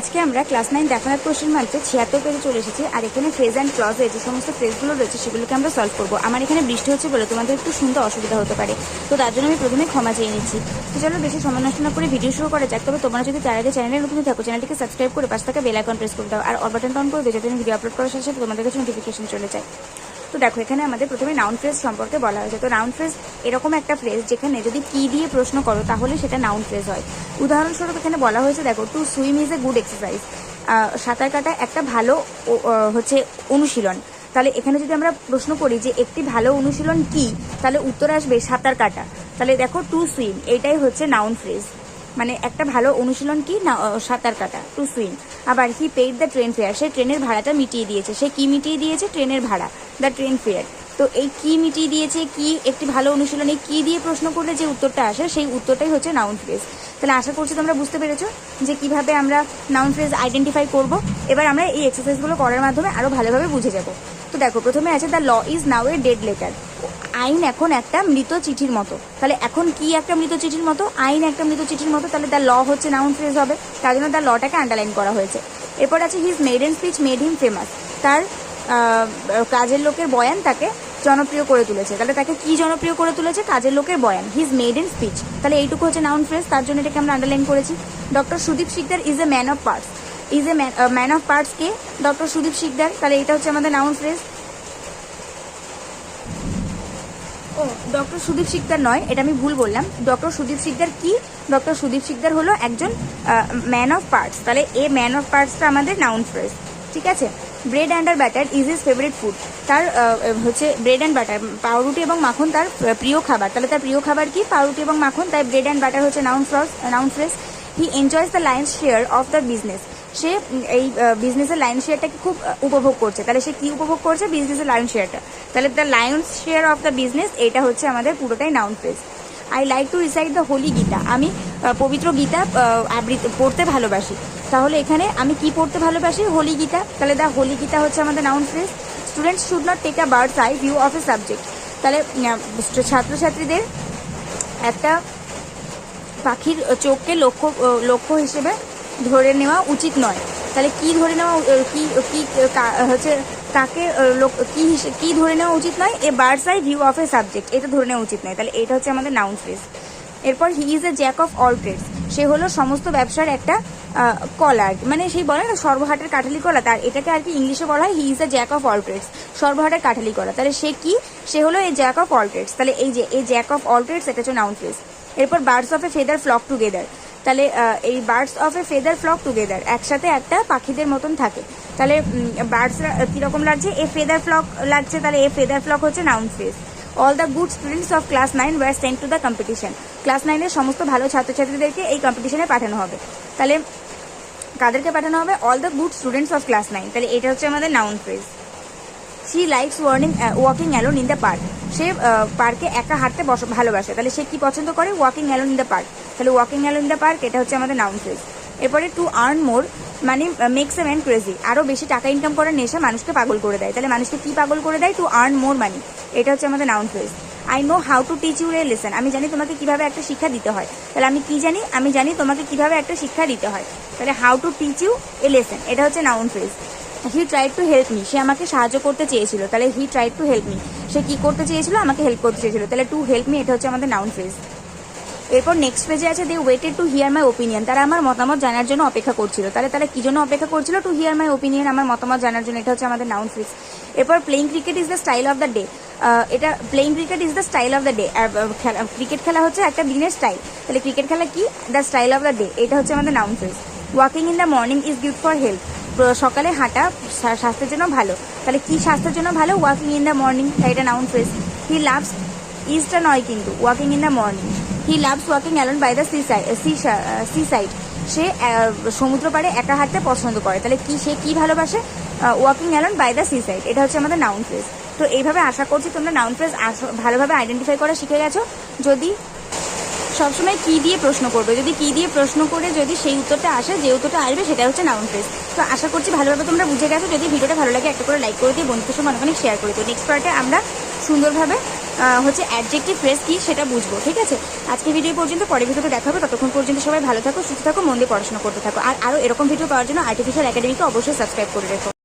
আজকে আমরা class nine দেখানোর কোশ্চেন মানতে ছিয়াত্তর পেজে চলে এসেছি, আর এখানে ফ্রেজ অ্যান্ড ক্লজে যে সমস্ত ফ্রেজগুলো রয়েছে সেগুলোকে আমরা সলভ করব। আমার এখানে বৃষ্টি হচ্ছে বলে তোমাদের একটু শুনতে অসুবিধা হতে পারে, তো তার জন্য আমি প্রথমে ক্ষমা চেয়ে নিচ্ছি। তো চলো বেশি সময় নষ্ট না করে ভিডিও শুরু করা যাক, তবে তোমরা যদি তার আগে চ্যানেলে নতুন থাকো চ্যানেলটিকে সাবস্ক্রাইব করে পাশে থাকা বেল আইকন প্রেস করে দাও, আর অল বাটন অন করে দিও যাতে ভিডিও আপলোড করার সাথে সাথে তোমাদের কাছে নোটিফিকেশন চলে যায়। তো দেখো, এখানে আমাদের প্রথমে নাউন ফ্রেজ সম্পর্কে বলা হয়েছে। তো নাউন ফ্রেজ এরকম একটা ফ্রেজ যেখানে যদি কি দিয়ে প্রশ্ন করো, তাহলে সেটা নাউন ফ্রেজ হয়। উদাহরণস্বরূপ এখানে বলা হয়েছে, দেখো to swim is a good exercise সাঁতার কাটা একটা ভালো হচ্ছে অনুশীলন। তাহলে এখানে যদি আমরা প্রশ্ন করি যে একটি ভালো অনুশীলন কি, তাহলে উত্তর আসবে সাঁতার কাটা। তাহলে দেখো টু সুইম এটাই হচ্ছে নাউন ফ্রেজ মানে একটা ভালো অনুশীলন কি? না সাঁতার কাটা টু সুইম আবার he paid the train fare সে ট্রেনের ভাড়াটা মিটিয়ে দিয়েছে। সে কি মিটিয়ে দিয়েছে? ট্রেনের ভাড়া দ্য ট্রেন ফেয়ার তো এই কি মিটিয়ে দিয়েছে, কি একটি ভালো অনুশীলনে কি দিয়ে প্রশ্ন করলে যে উত্তরটা আসে, সেই উত্তরটাই হচ্ছে নাউন ফ্রেজ তাহলে আশা করছি তোমরা বুঝতে পেরেছ যে কীভাবে আমরা নাউন ফ্রেজ আইডেন্টিফাই করব। এবার আমরা এই এক্সারসাইজগুলো করার মাধ্যমে আরও ভালোভাবে বুঝে যাব। তো দেখো, প্রথমে আছে the law is now a dead letter আইন এখন একটা মৃত চিঠির মতো। তাহলে এখন কি একটা মৃত চিঠির মতো? আইন একটা মৃত চিঠির মতো, তাহলে দ্য ল হচ্ছে নাউন ফ্রেজ হবে। তার জন্য দ্য লটাকে আন্ডারলাইন করা হয়েছে। এরপর আছে his made maiden speech made him famous তার কাজের লোকের বয়ান তাকে জনপ্রিয় করে তুলেছে। তাহলে তাকে কি জনপ্রিয় করে তুলেছে? কাজের লোকের বয়ান হিজ মেড ইন স্পিচ তাহলে এইটুকু হচ্ছে নাউন ফ্রেজ তার জন্য এটাকে আমরা আন্ডারলাইন করেছি। Doctor Sudip Sikdar is a man of parts is a man of parts K doctor Sudip Sikdar? তাহলে এটা হচ্ছে আমাদের নাউন ফ্রেজ ও, ডক্টর সুদীপ শিকদার নয়, এটা আমি ভুল বললাম। ডক্টর সুদীপ শিকদার কি? ডক্টর সুদীপ শিকদার হলো একজন ম্যান অফ পার্টস তাহলে এ ম্যান অফ পার্টসটা আমাদের নাউন ফ্রেজ ঠিক আছে? Bread and butter is is favourite food তার হচ্ছে ব্রেড অ্যান্ড বাটার পাউরুটি এবং মাখন তার প্রিয় খাবার। তাহলে তার প্রিয় খাবার কি? পাউরুটি এবং মাখন, তাই ব্রেড অ্যান্ড বাটার হচ্ছে noun ফ্রস noun phrase he enjoys the lion's share of the business সে এই বিজনেসের লাইন শেয়ারটাকে খুব উপভোগ করছে। তাহলে সে কি উপভোগ করছে? বিজনেসের লাইন শেয়ারটা তাহলে the lion's share of the business এটা হচ্ছে আমাদের পুরোটাই noun phrase I like to recite the holy Gita আমি পবিত্র গীতা আহ, আবৃত্তি পড়তে ভালোবাসি। তাহলে এখানে আমি কি পড়তে ভালোবাসি? হোলি গীতা তাহলে দ্য হোলি গীতা হচ্ছে আমাদের noun phrase students should not take a bird's eye view of a subject তাহলে ছাত্রছাত্রীদের একটা পাখির চোখকে লক্ষ্য লক্ষ্য হিসেবে ধরে নেওয়া উচিত নয়। তাহলে কি ধরে নেওয়া, কি কি হচ্ছে, কাকে লোক- কি কি ধরে নেওয়া উচিত নয়, a bird's eye view of a subject, এটা ধরে নেওয়া উচিত নয়। তাহলে এটা হচ্ছে আমাদের নাউন ফ্রেজ এরপর he is a jack of all trades. সে হলো সমস্ত ব্যবসার একটা কলার মানে সেই বলে না, সর্বহাটের কাঠালি কলা, তার এটাকে আর কি ইংলিশে বলা হয় he is a jack of all trades. সর্বহাটের কাঠালি কলা। তাহলে সে কি? সে হলো এই জ্যাক অফ অল ট্রেডস। তাহলে এই যে এই জ্যাক অফ অল ট্রেডস, এটা হচ্ছে নাউন ফ্রেজ এরপর birds of a feather flock together. তাহলে এই birds of a feather flock together, একসাথে একটা পাখিদের মতন থাকে। তাহলে বার্ডস কীরকম লাগছে? এ ফেদার ফ্লক লাগছে, তাহলে এ ফেদার ফ্লক হচ্ছে noun phrase all the good students of class nine were sent to the competition class নাইনের সমস্ত ভালো ছাত্রছাত্রীদেরকে এই কম্পিটিশনে পাঠানো হবে। তাহলে, কাদেরকে পাঠানো হবে? All the good students of class nine তাহলে, এটা হচ্ছে আমাদের noun phrase she likes warning walking alone in the park সে পার্কে একা হাঁটতে বস, ভালোবাসে। তাহলে সে কি পছন্দ করে? Walking alone in the park তাহলে walking alone in the park এটা হচ্ছে আমাদের নাউন ফ্রেজ এরপরে টু আর্ন মোর মানে মেক্স এ ম্যান ক্রেজি আরও বেশি টাকা ইনকাম করার নেশা মানুষকে পাগল করে দেয়। তাহলে মানুষকে কি পাগল করে দেয়? টু আর্ন মোর মানি এটা হচ্ছে আমাদের noun phrase I know how to teach you a lesson আমি জানি তোমাকে কীভাবে একটা শিক্ষা দিতে হয়। তাহলে আমি কি জানি? আমি জানি তোমাকে কীভাবে একটা শিক্ষা দিতে হয়। তাহলে how to teach you a lesson এটা হচ্ছে noun phrase he tried to help me সে আমাকে সাহায্য করতে চেয়েছিল। তাহলে he tried to help me সে কি করতে চেয়েছিল? আমাকে হেল্প করতে চেয়েছিল। তাহলে টু হেল্প মি এটা হচ্ছে আমাদের নাউন ফ্রেজ এরপর নেক্সট পেজে আছে they waited to hear my opinion তারা আমার মতামত জানার জন্য অপেক্ষা করছিল। তাহলে তারা কি জন্য অপেক্ষা করছিল? টু হিয়ার মাই ওপিনিয়ন আমার মতামত জানার জন্য, এটা হচ্ছে আমাদের নাউন ফ্রেজ এরপর playing cricket is the style of the day এটা playing cricket is the style of the day cricket খেলা হচ্ছে একটা দিনের স্টাইল তাহলে ক্রিকেট খেলা কি? The style of the day এটা হচ্ছে আমাদের noun phrase walking in the morning is good for health সকালে হাঁটা স্বা- স্বাস্থ্যের জন্য ভালো। তাহলে কি স্বাস্থ্যের জন্য ভালো? ওয়াকিং ইন দ্য মর্নিং এটা নাউন ফ্রেজ হি লাভস ইজটা নয় কিন্তু walking in the morning he loves walking alone by the sea sea side সে আহ, সমুদ্র পাড়ে একা হাঁটতে পছন্দ করে। তাহলে কি সে কি ভালোবাসে? Walking alone by the sea side এটা হচ্ছে আমাদের নাউন ফ্রেজ তো এইভাবে আশা করছি তোমরা নাউন ফ্রেজ ভালোভাবে আইডেন্টিফাই করা শিখে গেছো। যদি সবসময় কি দিয়ে প্রশ্ন করবে? যদি কি দিয়ে প্রশ্ন করে যদি সেই উত্তরটা আসে, যে উত্তরটা আসবে সেটা হচ্ছে নাউন ফ্রেজ তো আশা করছি ভালোভাবে তোমরা বুঝে গেছো। যদি ভিডিওটা ভালো লাগে একটা করে লাইক করে দিয়ে বন্ধুদের সঙ্গে অনেক অনেক শেয়ার করে দিও। নেক্সট পার্টে আমরা সুন্দরভাবে হচ্ছে অ্যাডজেক্টিভ ফ্রেজ কি সেটা বুঝব, ঠিক আছে? আজকে ভিডিও পর্যন্ত পরে ভিডিওতে দেখা হবে। ততক্ষণ পর্যন্ত সবাই ভালো থাকো, সুস্থ থাকো, মন দিয়ে পড়াশোনা করতে থাকো। আর আরও এরকম ভিডিও পাওয়ার জন্য আর্টিফিশিয়াল একাডেমিকে অবশ্যই সাবস্ক্রাইব করে রেখো।